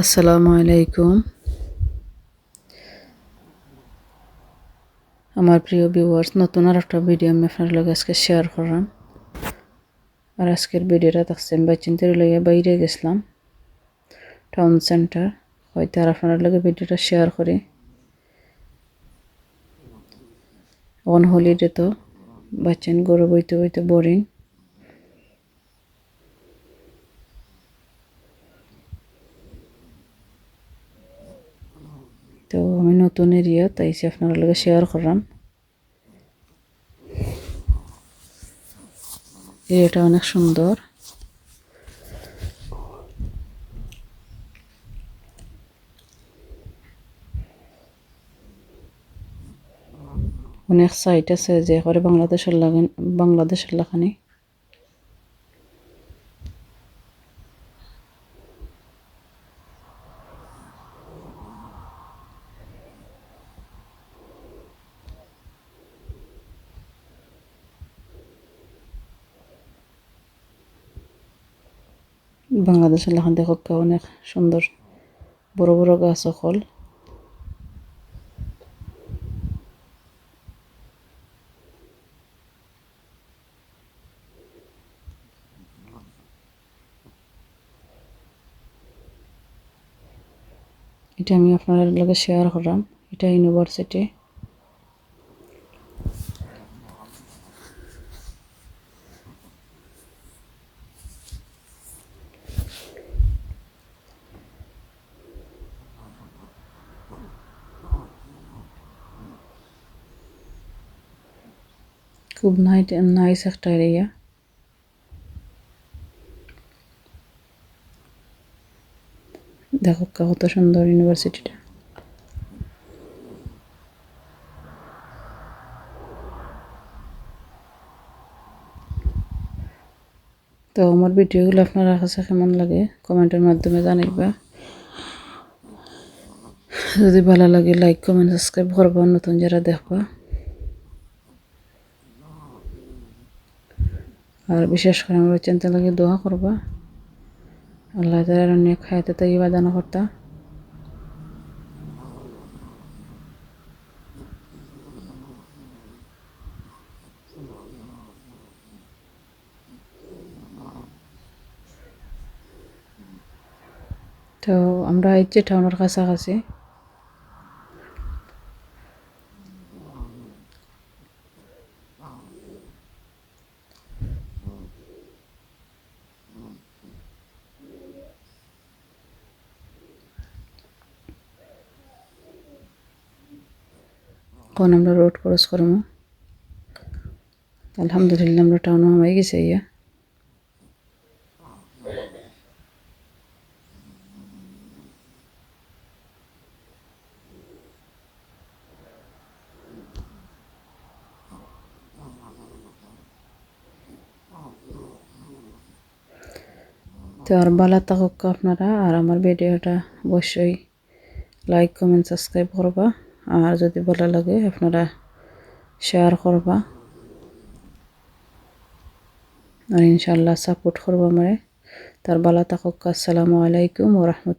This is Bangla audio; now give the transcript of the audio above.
আসসালামু আলাইকুম। আমার প্রিয় ভিউয়ার্স নতুন আর একটা ভিডিও আমি আপনার লগে আজকে শেয়ার করলাম। আর আজকের ভিডিওটা থাকছে আমি বাইচিন্তের লইয়া বাইরে গেছিলাম টাউন সেন্টার হয়তো আর আপনার লগে ভিডিওটা শেয়ার করি। অন হলিডে তো, বাচ্চান গরু বইতে বইতে বোরিং তো আমি নতুন এরিয়া, তাই আপনার লগে শেয়ার করলাম। এরিয়াটা অনেক সুন্দর। অনেক সাইট আছে যে করে বাংলাদেশের লাগে বাংলাদেশের লাখানি বাংলাদেশের লাখান দেখো অনেক সুন্দর, বড় বড় গাছ সকল এটা আমি আপনাদের লগে শেয়ার করলাম। এটা ইউনিভার্সিটি খুব নাইস একটা এরিয়া দেখো কত সুন্দর ইউনিভার্সিটিটা তো আমার ভিডিওগুলো আপনারা কাছে কেমন লাগে কমেন্টের মাধ্যমে জানাইবা যদি ভালো লাগে লাইক কমেন্ট সাবস্ক্রাইব করবা নতুন যারা দেখবা আর বিশেষ করে আমার চিন্তা লাগে দোয়া করবা। আল্লাহ তালার অনেক খাইতে তাই বাদান করতা। তো আমরা এই ইচ্ছে টাউনের কাছাকাছি। এখন আমরা রোড ক্রস করব? আলহামদুলিল্লাহ আমরা টাউন হয়ে গেছে ইয়া তো আর ভালো থাকুক আপনারা, আর আমার ভিডিওটা অবশ্যই লাইক কমেন্ট সাবস্ক্রাইব করবা। আর যদি ভালো লাগে আপনারা শেয়ার করবা। আর ইনশাল্লাহ সাপোর্ট করবা আমারে। তার ভালো থাকুক। আসসালামু আলাইকুম ও রহমতুল্লাহ।